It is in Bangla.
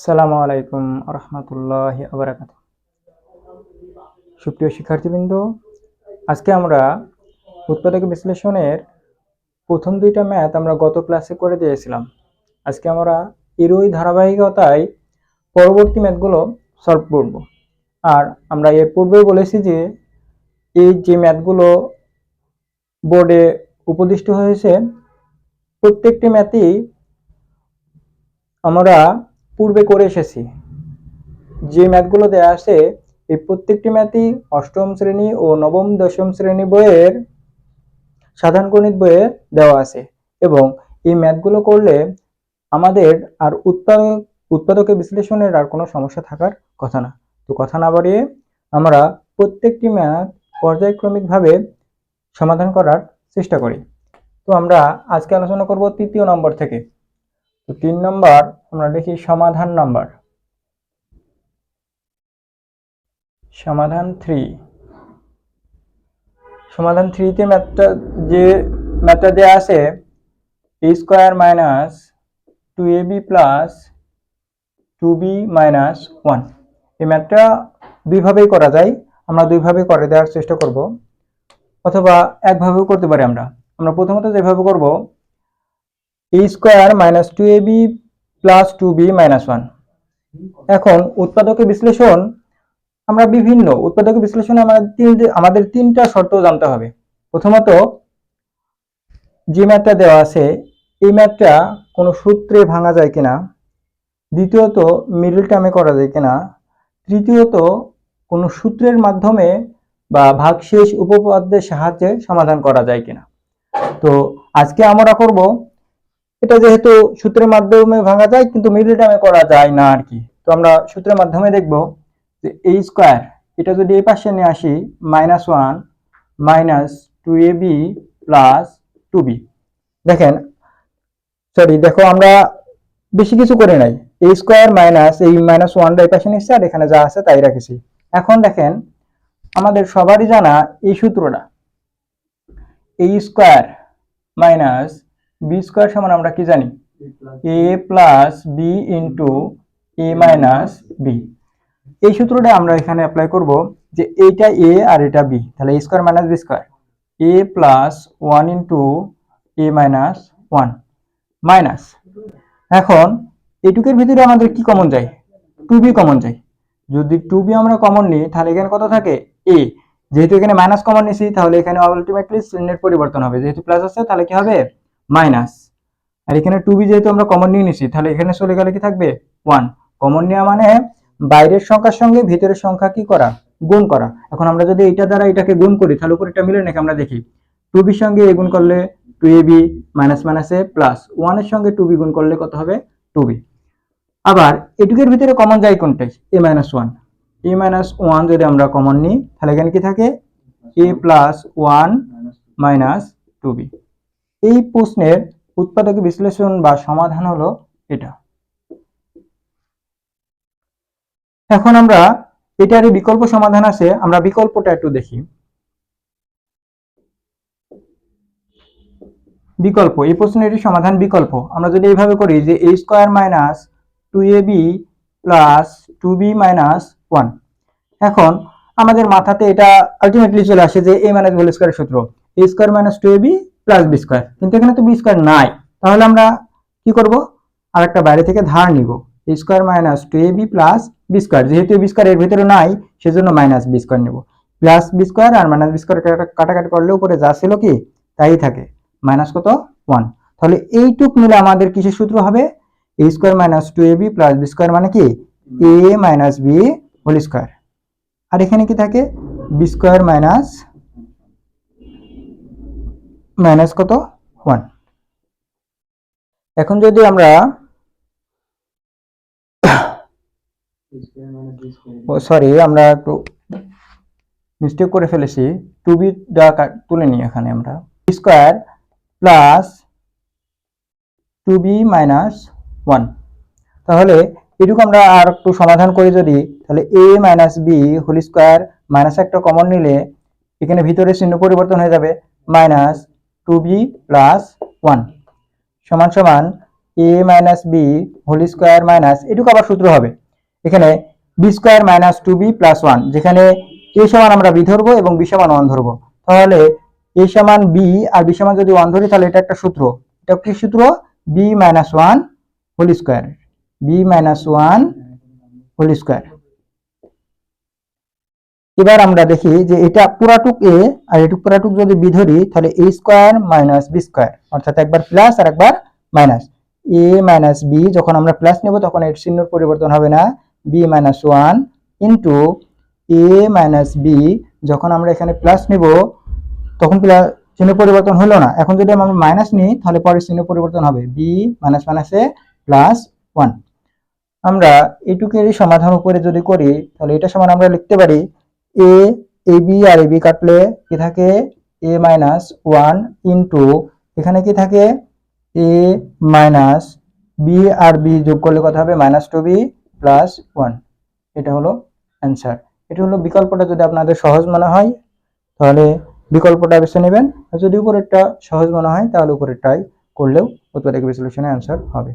আসসালামু আলাইকুম রহমতুল্লাহ আবরাকাত। সুপ্রিয় শিক্ষার্থীবৃন্দ, আজকে আমরা উৎপাদক বিশ্লেষণের প্রথম দুইটা ম্যাথ আমরা গত ক্লাসে করে দিয়েছিলাম। আজকে আমরা এরই ধারাবাহিকতায় পরবর্তী ম্যাথগুলো সলভ করব। আর আমরা এর পূর্বেই বলেছি যে এই যে ম্যাথগুলো বোর্ডে উপদিষ্ট হয়েছে, প্রত্যেকটি ম্যাথই আমরা পূর্বে করে এসেছি। যে ম্যাথগুলো দেওয়া আছে, এই প্রত্যেকটি ম্যাথই অষ্টম শ্রেণি ও নবম দশম শ্রেণি বইয়ের সাধারণ গণিত বইয়ে দেওয়া আছে এবং এই ম্যাথগুলো করলে আমাদের আর উৎপাদক উৎপাদকের বিশ্লেষণের আর কোনো সমস্যা থাকার কথা না। তো কথা না বাড়িয়ে আমরা প্রত্যেকটি ম্যাথ পর্যায়ক্রমিকভাবে সমাধান করার চেষ্টা করি। তো আমরা আজকে আলোচনা করব তৃতীয় নম্বর থেকে। তো তিন নম্বর, আমরা লিখি সমাধান নাম্বার। সমাধান থ্রি সমাধান থ্রিতে ম্যাথটা যে ম্যাথটা দেওয়া আছে a square minus two a b plus two b minus one এই ম্যাথটা দুইভাবেই করা যায়, আমরা দুইভাবে করে দেওয়ার চেষ্টা করব, অথবা একভাবেও করতে পারি আমরা। আমরা প্রথমত যেভাবে করব a square minus two a b plus two b minus one এখন উৎপাদকের বিশ্লেষণ, আমরা বিভিন্ন উৎপাদকের বিশ্লেষণে আমাদের তিন আমাদের তিনটা শর্ত জানতে হবে। প্রথমত, যে ম্যাথটা দেওয়া আছে, এই ম্যাথটা কোনো সূত্রে ভাঙা যায় কিনা। দ্বিতীয়ত মিডল টার্মে করা যায় কিনা। তৃতীয়ত, কোনো সূত্রের মাধ্যমে বা ভাগশেষ উপপাদ্যের সাহায্যে সমাধান করা যায় কিনা। তো, আজকে আমরা করব এটা যেহেতু সূত্রের মাধ্যমে ভাঙা যায়, কিন্তু মিডল টার্মে করা যায় না আর কি। তো আমরা সূত্রের মাধ্যমে দেখব যে এই স্কোয়ার এটা যদি এই পাশে নিয়ে আসি minus one minus two a b plus two b দেখেন সরি দেখো আমরা বেশি কিছু করে নাই। এ স্কোয়ার মাইনাস এই মাইনাস ওয়ানটা এই পাশে নিচ্ছে আর এখানে যা আছে তাই রাখেছি। এখন দেখেন, আমাদের সবারই জানা এই সূত্রটা। A square minus b square সমান আমরা কি জানি? A plus b into a minus b এই সূত্রটা আমরা এখানে অ্যাপ্লাই করব যে এইটা এ আর এটা বি তাহলে a square minus b square a plus one into a minus one minus এখন এটুকের ভিতরে আমাদের কি কমন যায়? টু বি কমন যায়। যদি টু বি আমরা কমন নিই, তাহলে এখানে কত থাকে? এ যেহেতু এখানে মাইনাস কমন নিছি, তাহলে এখানে আলটিমেটলি চিহ্নের পরিবর্তন হবে। যেহেতু প্লাস আছে, তাহলে কি হবে? মাইনাস। আর এখানে টু বি যেহেতু আমরা কমন নিয়ে নিছি, তাহলে এখানে চলে গেলে কি থাকবে? ওয়ান কমন নেওয়া মানে বাইরের সংখ্যার সঙ্গে ভিতরের সংখ্যা কি করা? গুণ করা। এখন আমরা যদি এটা দ্বারা এটাকে গুণ করি, তাহলে উপরেটা মিলে নাকি আমরা দেখি? টু বির সঙ্গে এ গুণ করলে two a b minus minus a plus ওয়ানের সঙ্গে টু বি গুণ করলে কত হবে? টু বি আবার এটুকের ভিতরে কমন যায় কোনটাই a minus one a minus one যদি আমরা কমন নিই, তাহলে এখানে কি থাকে? A plus one minus two b এই প্রশ্নের উৎপাদক বিশ্লেষণ বা সমাধান হলো এটা। এখন আমরা এটারই বিকল্প সমাধান আছে, আমরা বিকল্পটা একটু দেখি। বিকল্প, এই প্রশ্নের সমাধান বিকল্প। আমরা যদি এইভাবে করি যে a square minus two a b plus two b minus one এখন আমাদের মাথাতে এটা আলটিমেটলি চলে আসে যে এ মাইনাস হোল স্কোয়ারের সূত্র। A square minus two a b plus b square কিন্তু এখানে তো বি স্কোয়ার নাই। তাহলে আমরা কি করব? আর একটা বাইরে থেকে ধার নিব। A square minus two a b plus b square যেহেতু বি স্কোয়ার এর ভিতরে নাই, সেজন্য মাইনাস বি স্কোয়ার নেব। প্লাস বি স্কোয়ার আর মাইনাস বি স্কোয়ার কাটাকাটি করলে উপরে যা ছিল কি? তাই থাকে। মাইনাস কত? ওয়ান তাহলে এইটুক মিলে আমাদের কিসের সূত্র হবে? A square minus two a b plus b square মানে কি? A minus b whole square আর এখানে কি থাকে? বি স্কোয়ার মাইনাস মাইনাস কত? ওয়ান এখন যদি আমরা সরি আমরা একটু মিস্টেক করে ফেলেছি। টু বি তুলে নিই এখানে আমরা। Square plus two B minus one তাহলে এটুকু আমরা আর একটু সমাধান করি যদি, তাহলে A minus B whole square minus একটা কমন নিলে এখানে ভিতরে চিহ্ন পরিবর্তন হয়ে যাবে। Minus two B plus one সমান সমান A minus B whole square minus এটুকু আবার সূত্র হবে। এখানে B square minus two B plus one যেখানে এ সমান আমরা বি ধরবো এবং বি সমান ওয়ান ধরবো। তাহলে এ সমান বি আর বি সমান যদি ওয়ান ধরি, তাহলে এটা একটা সূত্র। এটা কি সূত্র? B minus one whole square B minus one whole square এবার আমরা দেখি যে এটা পুরাটুক এ আর এটুক পুরাটুক যদি বি ধরি তাহলে A square minus B square অর্থাৎ একবার প্লাস আর একবার মাইনাস এ মাইনাস বি যখন আমরা প্লাস নেব, তখন এর চিহ্ন পরিবর্তন হবে না। B minus one into A minus B যখন আমরা এখানে প্লাস নেব, তখন প্লাস চিহ্ন পরিবর্তন হলো না। এখন যদি আমরা মাইনাস নিই, তাহলে পরের চিহ্ন পরিবর্তন হবে। বি মাইনাস মাইনাসে প্লাস ওয়ান আমরা এটুকেরই সমাধান উপরে যদি করি, তাহলে এটা সমান আমরা লিখতে পারি এ A B R A B কাটলে কি থাকে? এ মাইনাস ওয়ান ইন্টু এখানে কি থাকে? এ মাইনাস বি আর বি যোগ করলে কত হবে? Minus two B plus one এটা হলো অ্যান্সার এটা হলো বিকল্পটা যদি আপনাদের সহজ মনে হয়, তাহলে বিকল্পটা বেছে নেবেন। আর যদি উপরেরটা সহজ মনে হয়, তাহলে উপরেরটাই করলেও এক বিশ্লেষণে অ্যান্সার হবে।